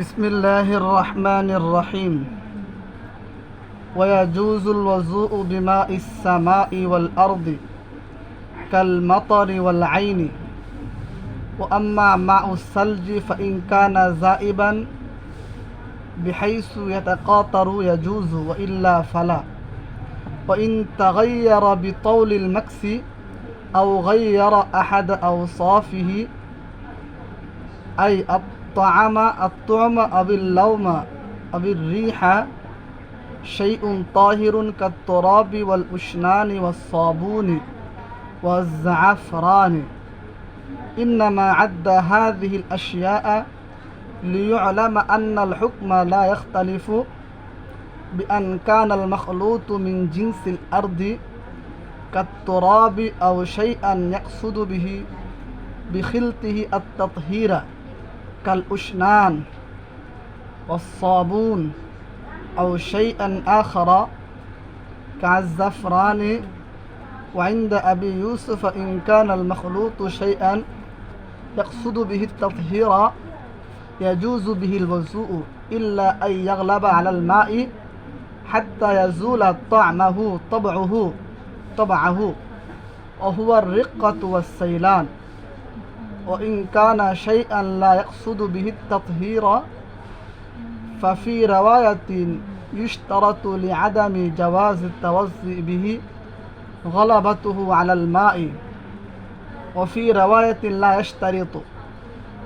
بسم الله الرحمن الرحيم. ويجوز الوضوء بماء السماء والأرض كالمطر والعين. وأما ماء الثلج فإن كان زائبا بحيث يتقاطر يجوز وإلا فلا. وإن تغير بطول المكس أو غير أحد أوصافه أي الطعام الطعم أو اللوم أو الريح شيء طاهر كالتراب والأشنان والصابون والزعفران. إنما عد هذه الأشياء ليعلم أن الحكم لا يختلف بأن كان المخلوط من جنس الأرض كالتراب أو شيئا يقصد به بخلطه التطهير. كالأشنان والصابون أو شيئا آخر كالزفران. وعند أبي يوسف إن كان المخلوط شيئا يقصد به التطهير يجوز به الوضوء إلا أن يغلب على الماء حتى يزول طعمه طبعه طبعه وهو الرقة والسيلان. وإن كان شيئا لا يقصد به التطهير ففي رواية يشترط لعدم جواز التوضؤ به غلبته على الماء وفي رواية لا يشترط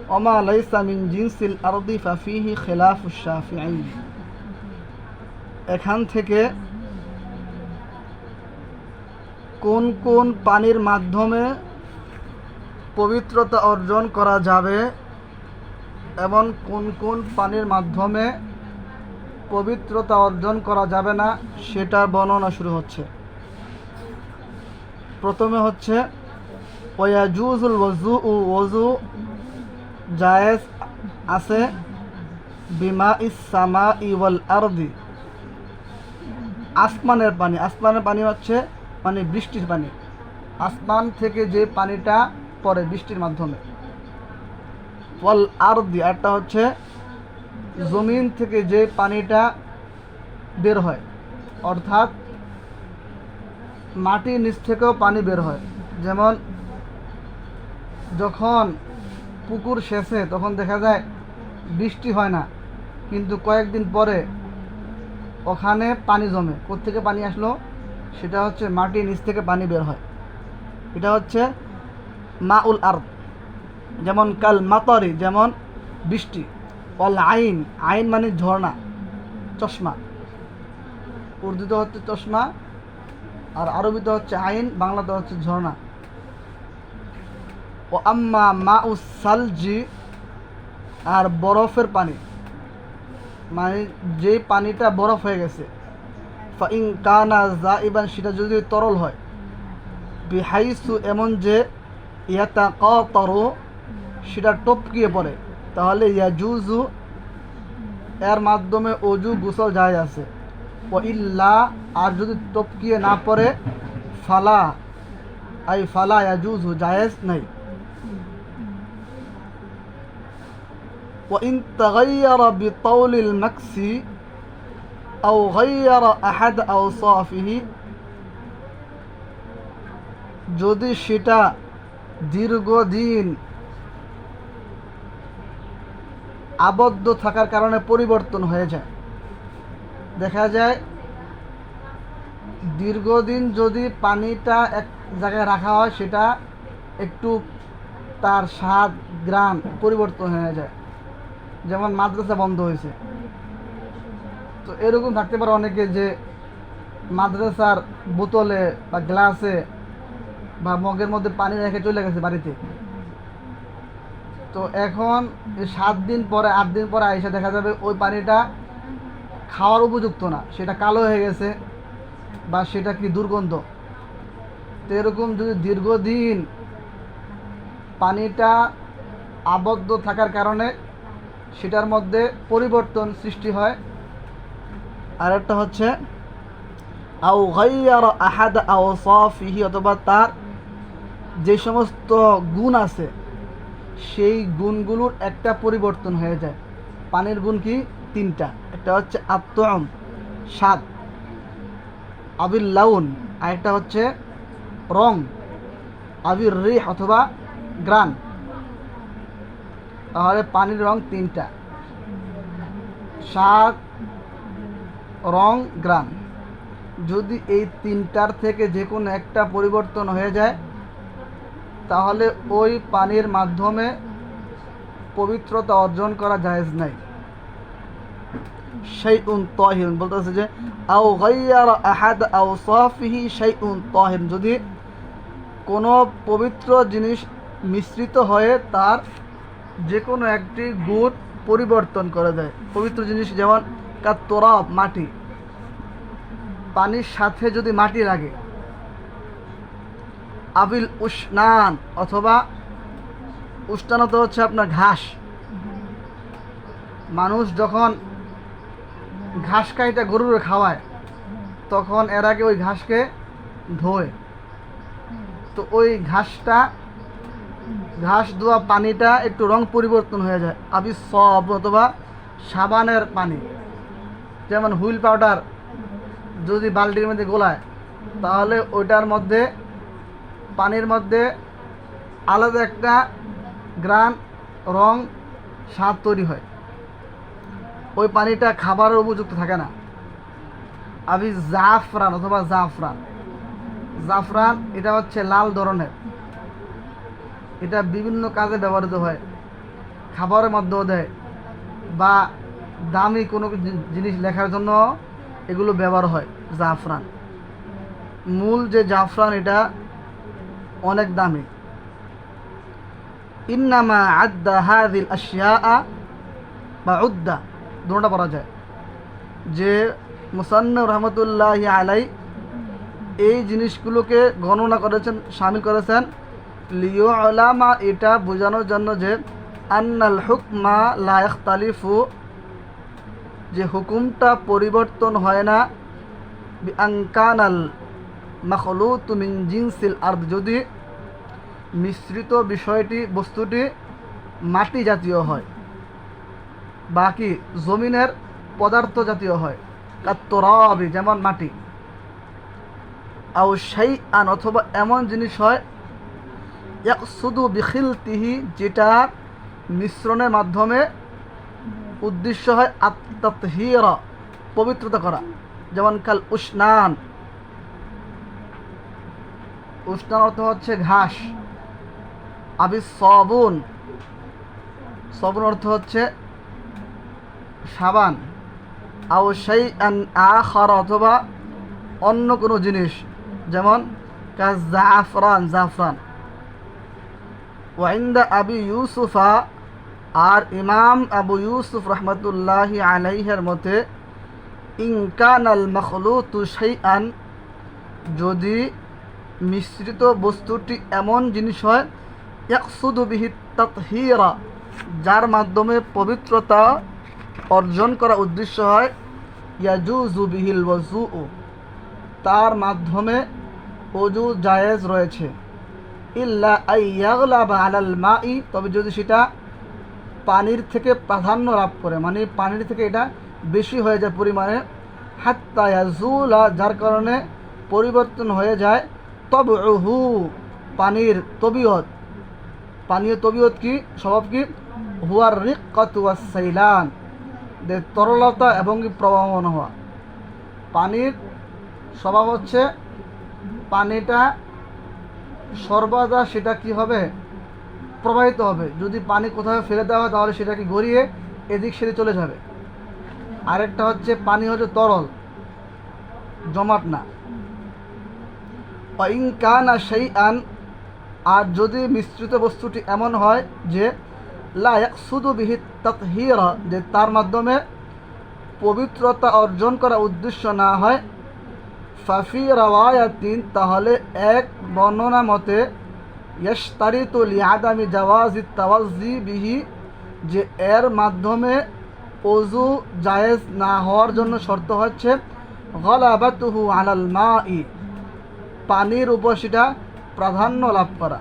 وما ليس من جنس الأرض ففيه خلاف الشافعي এখান থেকে কোন কোন পানির মাধ্যমে পবিত্রতা অর্জন করা যাবে। এবং কোন কোন পানির মাধ্যমে পবিত্রতা অর্জন করা যাবে না সেটার বর্ণনা শুরু হচ্ছে। প্রথমে হচ্ছে, ওয়াজুজুল ওজু ও ওজু জায়েজ আছে বিমা ইসামা ইওয়াল আরদি। আসমানের পানি আসমানের পানি হচ্ছে মানে বৃষ্টির পানি। আসমান থেকে যে পানিটা পড়ে বৃষ্টির মাধ্যমে। ওয়াল আরদি, আরটা হচ্ছে জমিন থেকে যে পানিটা বের হয়, অর্থাৎ মাটির নিচ থেকেও পানি বের হয়। যেমন যখন পুকুর শেষে তখন দেখা যায় বৃষ্টি হয় না, কিন্তু কয়েকদিন পরে ওখানে পানি জমে। কোত্থেকে পানি আসলো? সেটা হচ্ছে মাটির নিচ থেকে পানি বের হয়। এটা হচ্ছে মা উল আর যেমন কাল মাতরি, যেমন বৃষ্টি। অল আইন আইন মানে ঝর্ণা, চশমা। উর্দুতে হচ্ছে চশমা, আর আরবিতে হচ্ছে আইন, বাংলাতে হচ্ছে ঝর্ণা। ও আম্মা মা উ সালজি, আর বরফের পানি। মানে যে পানিটা বরফ হয়ে গেছে। ফাইং কানা যা ইবান সেটা যদি তরল হয়। বিহাইসু এমন যে ইয়াতা ক তর সেটা টপকিয়ে পড়ে তাহলে ইয়াজুজু এর মাধ্যমে অজু গোসল যায় আছে ও ইল্লা আর যদি টপকিয়ে না পড়ে ফালা আই ফালা ইয়াজুজু জায়েজ নাই وإن تغير بطول المكس أو غير أحد أوصافه যদি সেটা দীর্ঘদিন আবদ্ধ থাকার কারণে পরিবর্তন হয়ে যায়। দেখা যায়, দীর্ঘদিন যদি পানিটা এক জায়গায় রাখা হয়, সেটা একটু তার স্বাদ গ্রাম পরিবর্তন হয়ে যায়। যেমন মাদ্রাসা বন্ধ হয়েছে। তো এরকম থাকতে পারে অনেকে যে মাদ্রাসার বোতলে বা গ্লাসে বা মগের মধ্যে পানি রেখে চলে গেছে বাড়িতে। তো এখন সাত দিন পরে, আট দিন পরে আইসা দেখা যাবে ওই পানিটা খাওয়ার উপযুক্ত না। সেটা কালো হয়ে গেছে বা সেটা কি দুর্গন্ধ। তো এরকম যদি দীর্ঘদিন পানিটা আবদ্ধ থাকার কারণে সেটার মধ্যে পরিবর্তন সৃষ্টি হয়। আর একটা হচ্ছে আহাদ আওসাফিহি, অথবা তার যে সমস্ত গুণ আছে, সেই গুণগুলোর একটা পরিবর্তন হয়ে যায়। পানির গুণ কি? তিনটা। একটা হচ্ছে আত্মম স্বাদ। আবির লাউন আরেকটা হচ্ছে রং। আবির রি অথবা গ্রান। তাহলে পানির রং তিনটা। স্বাদ, রং, গ্রান। যদি এই তিনটার থেকে যে কোনো একটা পরিবর্তন হয়ে যায় তাহলে ওই পানির মাধ্যমে পবিত্রতা অর্জন করা জায়েজ নাই। সেই উন তাহির বলতেছে যে, আও গাইয়ার আহাদ আও সেই উন তাহির। যদি কোনো পবিত্র জিনিস মিশ্রিত হয়ে তার যে কোনো একটি গুণ পরিবর্তন করে দেয় পবিত্র জিনিস যেমন কার তোরাব মাটি। পানির সাথে যদি মাটি লাগে আবিল উষ্ণান অথবা উষ্ণানত হচ্ছে আপনার ঘাস। মানুষ যখন ঘাস কাইটা গরুর খাওয়ায়, তখন এর আগে ওই ঘাসকে ধোয়। তো ওই ঘাসটা, ঘাস ধোয়া পানিটা একটু রং পরিবর্তন হয়ে যায়। আবি সব অথবা সাবানের পানি। যেমন হুইল পাউডার যদি বালতির মধ্যে গোলায়, তাহলে ওইটার মধ্যে পানির মধ্যে আলাদা একটা গ্রান, রং, স্বাদ তৈরি হয়। ওই পানিটা খাবারের উপযুক্ত থাকে না। আবি জাফরান অথবা জাফরান। জাফরান, এটা হচ্ছে লাল ধরনের। এটা বিভিন্ন কাজে ব্যবহৃত হয়। খাবারের মধ্যেও দেয় বা দামি কোনো জিনিস লেখার জন্য এগুলো ব্যবহার হয় জাফরান। মূল যে জাফরান, এটা অনেক দামি। ইন্নামা আদ্দা হাদিল আশিয়া বা উদ্দা দুটোটা পড়া যায়। যে মুসান্ন রহমতুল্লাহ আলাই এই জিনিসগুলোকে গণনা করেছেন, সামিল করেছেন লিও আলামা এটা বোঝানোর জন্য যে আন্নাল হুকমা লায়ক তালিফু যে হুকুমটা পরিবর্তন হয় না আঙ্কানাল মখলুত মিন জিনসিল আর যদি মিশ্রিত বিষয়টি, বস্তুটি মাটি জাতীয় হয়, বাকি জমিনের পদার্থ জাতীয় হয়, কাত্তরাবি, যেমন মাটি, আও সেই আন অথবা এমন জিনিস হয় এক শুধু বিখিলতিহি, যেটা মিশ্রণের মাধ্যমে উদ্দেশ্য হয় আত্মাতহিরা, পবিত্রতা করা, যেমন কাল উষ্ণান উষ্ণান অর্থ হচ্ছে ঘাস। আবি সবুন সবুন অর্থ হচ্ছে সাবান। আও সেই আখার অথবা অন্য কোনো জিনিস, যেমন জাফরান। জাফরান ওয়াইন্দা আবি ইউসুফা আর ইমাম আবু ইউসুফ রহমতুল্লাহ আলাইহের মতে ইনকান আল মখলুতু আন যদি মিশ্রিত বস্তুটি এমন জিনিস হয় একশুদু বিহিত তাতহিরা, যার মাধ্যমে পবিত্রতা অর্জন করা উদ্দেশ্য হয় ইয়াজুজু বিহিল ওয়াজু তার মাধ্যমে অজু জায়েজ রয়েছে। ইল্লা আইয়াগলা বা আলাল মাই, তবে যদি সেটা পানির থেকে প্রাধান্য লাভ করে মানে পানির থেকে এটা বেশি হয়ে যায় পরিমাণে, হাত্তা ইয়াজুলা, যার কারণে পরিবর্তন হয়ে যায় তব হু পানির তবিয়ত। পানীয় তবিয়ত কি? স্বভাব কি? হুয়ার রিক্কাত ওয়াস সাইলান। তরলতা এবং প্রবাহমান হওয়া। পানির স্বভাব হচ্ছে পানিটা সর্বদা সেটা কি হবে? প্রবাহিত হবে। যদি পানি কোথাও ফেলে দেওয়া হয় তাহলে সেটাকে গড়িয়ে এদিক সেদিক চলে যাবে। আরেকটা হচ্ছে পানি হচ্ছে তরল, জমাট না। ইনকানা সেই আন আর যদি মিশ্রিত বস্তুটি এমন হয় যে লায়ক শুধু বিহিত তাতহিরা, যে তার মাধ্যমে পবিত্রতা অর্জন করা উদ্দেশ্য না হয়, ফাফি রাওয়ায়াতিন, তাহলে এক বর্ণনা মতে ইয়স্তারিতু লিআদামি জাওয়াজি তাওয়াজি বিহি, যে এর মাধ্যমে অজু জায়েজ না হওয়ার জন্য শর্ত হচ্ছে গলাবাতুহু আলাল মাই। পানির উপর সেটা প্রাধান্য লাভ করা।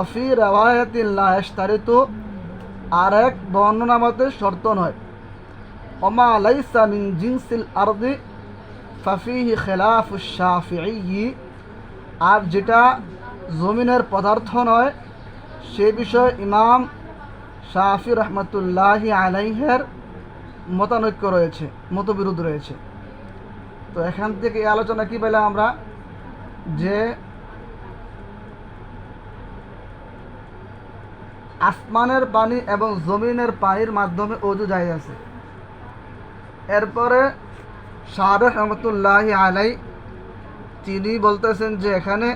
অফি রেওয়ায়তিল্লাহতারিত আর এক বর্ণনা মতে শর্ত নয়। ওমা লাইসা মিন জিনসিল আরদি, ফাফিহি খেলাফু শাফিঈ আর যেটা জমিনের পদার্থ নয়, সে বিষয়ে ইমাম শাফি রহমতুল্লাহি আলাইহের মতানৈক্য রয়েছে, মতবিরোধ রয়েছে। তো এখান থেকে এই আলোচনা কি পেলাম আমরা? যে আসমানের পানি এবং জমিনের পানির মাধ্যমে অজু যাই আছে। এরপরে শাহরুখ রহমতুল্লাহ আলাই তিনি বলতেছেন যে এখানে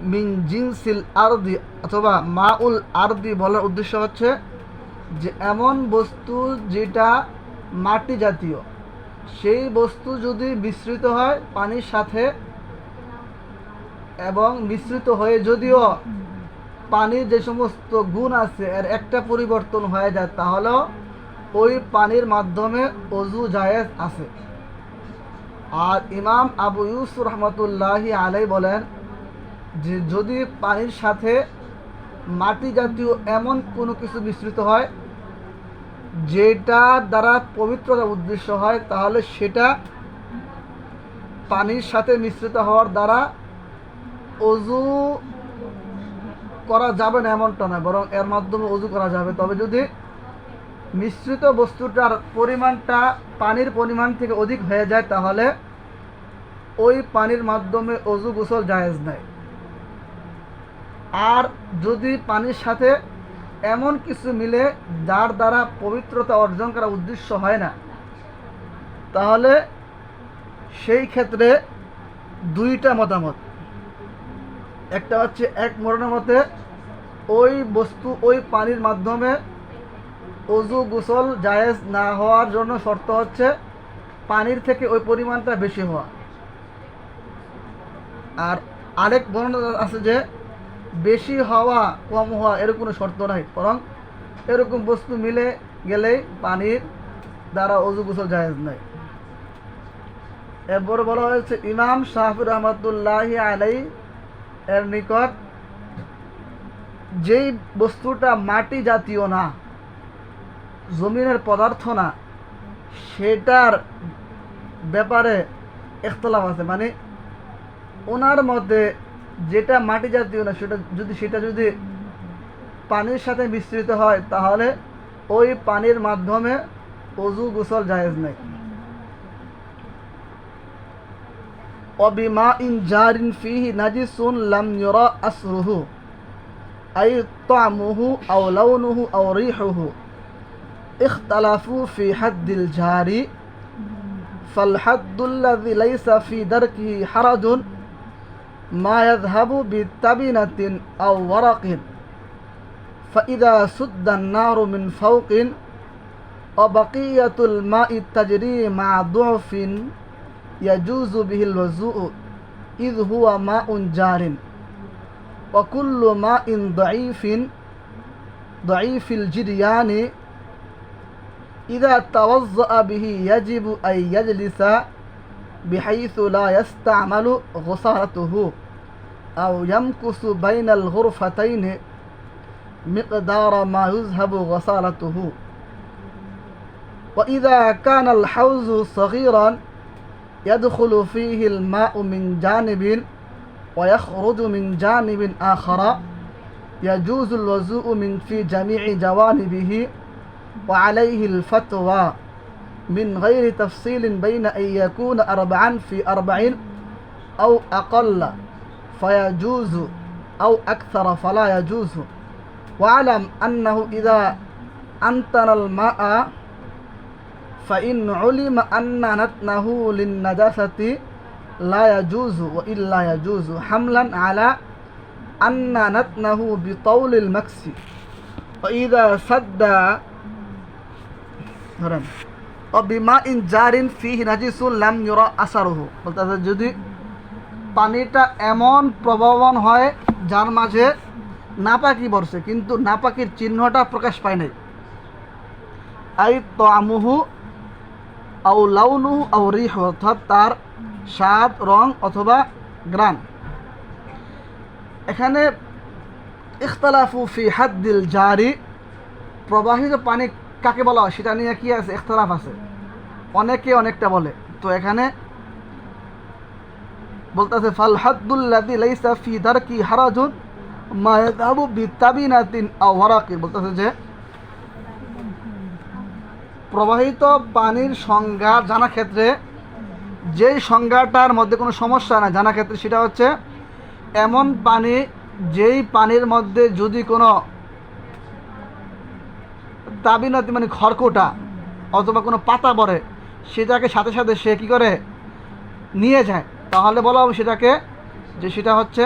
মিন জিনসিল আরদি অথবা মা উল আরদি বলার উদ্দেশ্য হচ্ছে যে এমন বস্তু যেটা মাটি জাতীয়, সেই বস্তু যদি মিশ্রিত হয় পানির সাথে এবং মিশ্রিত হয়ে যদিও পানির যে সমস্ত গুণ আছে এর একটা পরিবর্তন হয়ে যায় তাহলে ওই পানির মাধ্যমে অজু জায়েজ আছে। আর ইমাম আবু ইউসুফ রহমতুল্লাহি আলাই বলেন যে যদি পানির সাথে মাটি জাতীয় এমন কোনো কিছু মিশ্রিত হয় যেটা দ্বারা পবিত্রতার উদ্দেশ্য হয় তাহলে সেটা পানির সাথে মিশ্রিত হওয়ার দ্বারা অজু করা যাবে না এমনটা নয়, বরং এর মাধ্যমে অজু করা যাবে। তবে যদি মিশ্রিত বস্তুটার পরিমাণটা পানির পরিমাণ থেকে অধিক হয়ে যায়, তাহলে ওই পানির মাধ্যমে অজু গোসল জায়েজ নেয়। আর যদি পানির সাথে এমন কিছু মিলে যার দ্বারা পবিত্রতা অর্জন করা উদ্দেশ্য হয় না, তাহলে সেই ক্ষেত্রে দুইটা মতামত। একটা হচ্ছে এক মরণের মতে ওই বস্তু, ওই পানির মাধ্যমে অজু গোসল জায়েজ না হওয়ার জন্য শর্ত হচ্ছে পানির থেকে ওই পরিমাণটা বেশি হওয়া। আর আরেক বর্ণনা আছে যে বেশি হওয়া, কম হওয়া এর কোনো শর্ত নাই, বরং এরকম বস্তু মিলে গেলেই পানির দ্বারা অজু গোসল জায়েজ নাই। এরপরে বলা হয়েছে, ইমাম শাহির রহমতুল্লাহ আলাই এর নিকট যেই বস্তুটা মাটি জাতীয় না, জমিনের পদার্থ না, সেটার ব্যাপারে এখতলাফ আছে। মানে ওনার মধ্যে যেটা মাটি জাতীয় না, সেটা যদি সেটা যদি পানির সাথে মিশ্রিত হয়, তাহলে ওই পানির মাধ্যমে অজু গোসল জায়েজ নেই। وبماء جار فيه نجس لم يرى أسره أي طعمه أو لونه أو ريحه اختلفوا في حد الجار فالحد الذي ليس في دركه حرج ما يذهب بتبنة أو ورق فإذا سد النار من فوق وبقية الماء تجري مع ضعف يجوز به الوضوء إذ هو ماء جار. وكل ماء ضعيف ضعيف الجريان إذا توضأ به يجب أن يجلس بحيث لا يستعمل غسالته أو يمكث بين الغرفتين. مقدار ما يذهب غسالته وإذا كان الحوز صغيرا يدخل فيه الماء من جانب ويخرج من جانب آخر. يجوز الوضوء من في جميع جوانبه وعليه الفتوى. من غير تفصيل بين أن يكون أربعا في أربع أو أقل فيجوز أو أكثر فلا يجوز. واعلم أنه إذا أنتن الماء ফাইন অলিম আন্না নাতনাহু লিন নাজাসাতি লা ইয়াজুজু ওয়া ইল্লা ইয়াজুজু হামলান আলা আন্না নাতনাহু বিতাউলিল মাকসি ওয়া ইদা সাদ্দা ধরেন অবিমা ইন জারিন ফিহি নাজিসুল লাম ইউরা যদি পানিটা এমন প্রবহমান হয়, যার মাঝে নাপাকি বর্ষে কিন্তু নাপাকির চিহ্নটা প্রকাশ পায় নাই। আই তো আমুহু আউ লাউনুহু আউ রিহ, অর্থাৎ তার স্বাদ, রং অথবা গ্রান এখানে ইখতালাফু ফি হাদ্দিল জারি, প্রবাহিত পানি কাকে বলা হয়? সেটা নিয়ে কি আছে? ইখতলাফ আছে। অনেকে অনেকটা বলে। তো এখানে বলতেছে, ফাল হাদ্দুল্লাদি লাইসা ফি দারকি হারাজুন মা ইয়াযহাবু বিতাবিনাতিন আও ওয়ারাকি বলতেছে যে প্রবাহিত পানির সংজ্ঞা জানা ক্ষেত্রে যেই সংজ্ঞাটার মধ্যে কোনো সমস্যা নাই জানা ক্ষেত্রে সেটা হচ্ছে এমন পানি যেই পানির মধ্যে যদি কোনো তাবিনাতি মানে খড়কোটা অথবা কোনো পাতা পড়ে, সেটাকে সাথে সাথে সে কী করে? নিয়ে যায়। তাহলে বলা হবে সেটাকে যে সেটা হচ্ছে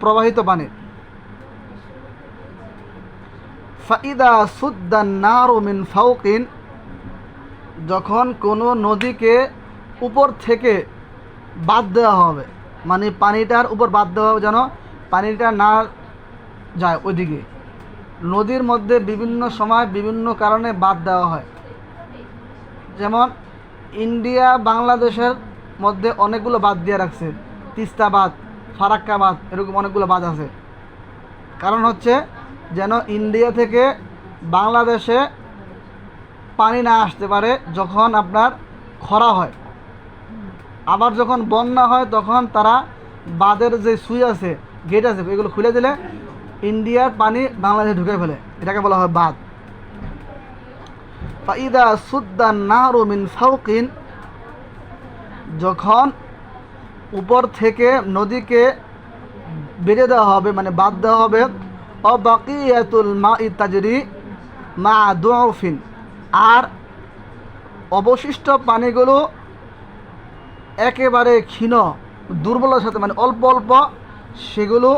প্রবাহিত পানি। ফাইদা সুদ্দান নারু মিন ফাউকিন যখন কোনো নদীকে উপর থেকে বাদ দেওয়া হবে মানে পানিটার উপর বাদ দেওয়া হবে যেন পানিটা না যায় ওইদিকে। নদীর মধ্যে বিভিন্ন সময় বিভিন্ন কারণে বাদ দেওয়া হয়। যেমন ইন্ডিয়া, বাংলাদেশের মধ্যে অনেকগুলো বাদ দিয়ে রাখছে। তিস্তা বাঁধ, ফারাক্কা বাঁধ, এরকম অনেকগুলো বাঁধ আছে। কারণ হচ্ছে যেন ইন্ডিয়া থেকে বাংলাদেশে পানি না আসতে পারে যখন আপনার খরা হয়। আবার যখন বন্যা হয়, তখন তারা বাঁধের যে সুই আছে গেট আছে, এগুলো খুলে দিলে ইন্ডিয়ার পানি বাংলাদেশে ঢুকে ফেলে। এটাকে বলা হয় বাঁধ। ফাইদা সুদ্দান নাহরু মিন ফাউকিন, যখন উপর থেকে নদীকে বেঁধে দেওয়া হবে মানে বাদ দেওয়া হবে অবাকিয়াতুল মা ইত্যাদি মা দুফিন আর অবশিষ্ট পানিগুলো একেবারে ক্ষীণ, দুর্বলের সাথে মানে অল্প অল্প, সেগুলো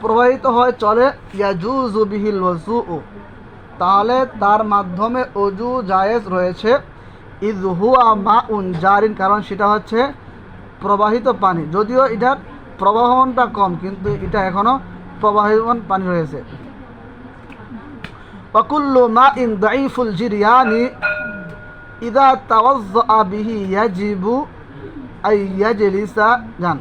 প্রবাহিত হয়, চলে ইয়াজুজু বিহিল ওজু তাহলে তার মাধ্যমে অজু জায়েজ রয়েছে। ইজ হুয়া মা উন জারিন, কারণ সেটা হচ্ছে প্রবাহিত পানি। যদিও এটার প্রবাহনটা কম, কিন্তু এটা এখনও প্রবাহমান পানি রয়েছে। ওয়াকুল্লু মা ইন দাইফুল জিরিয়ানি ইদা তাওয়াজ্জা বিহি ইয়াজিবু আই ইয়াজলিসা জান